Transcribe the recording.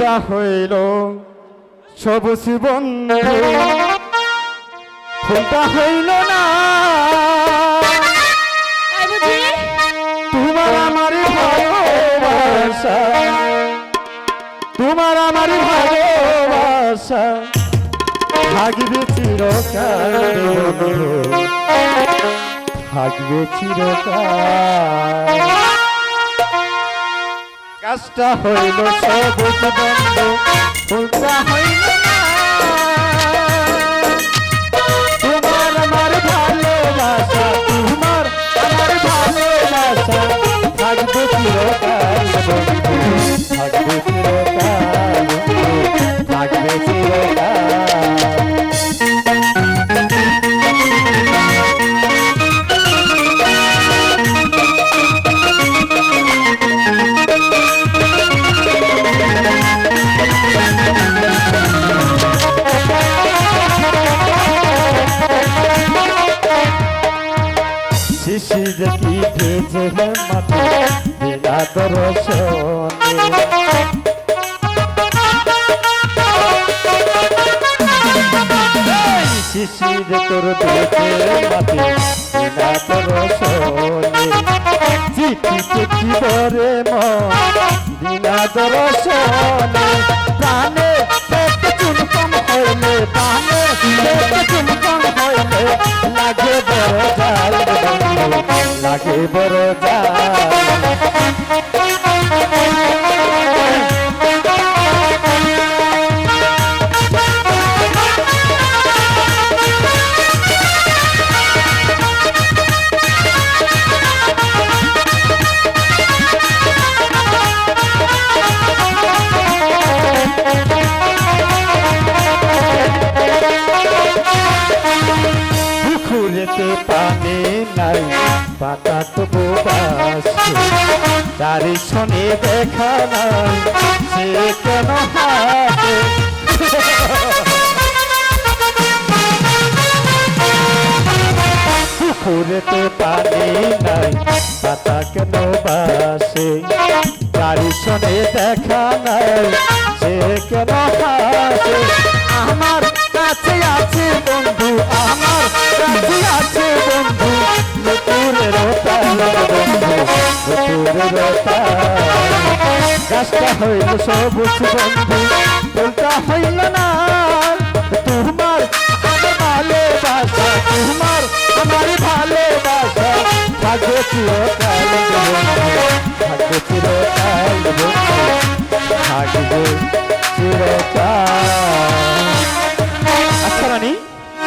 গাছটা হইল। সবুজ বন্ধু ফুলটা হইল না। তোমার আমার ভালোবাসা। তোমার আমার ভালোবাসা। থাকবে চিরকাল। থাকবে চিরকাল। গাছটা হইল সবুজ বন্ধু, ফুলটা হইল তোমার আমার ভালোবাসা, তোমার আমার ভালোবাসা, থাকবে চিরকাল থাকবে চিরকাল মাথা বিনা দর্শনে শিশির তোর দেখে মাথে বিনা দর্শনে চিঠি চিঠি বরে মন বিনা দর্শনে প্রাণে লাগে বড় পুকুরেতে পানি নাই, পাতা তো বোবাসে তারি শনি দেখা নাই, সে কেন হাসে? পুকুরেতে পানি নাই, পাতা কেন বাসে তারি শনি দেখা নাই, সে কেন হাসে? আমার কাছে আছে বন্ধু, আমার নতুনের গাছটা হইল সবুজ বন্ধু ফুলটা হইল না। তোমার আমার ভালোবাসা, তোমার আমার ভালোবাসা থাকবে চিরকাল থাকবে চিরকাল থাকবে চিরকাল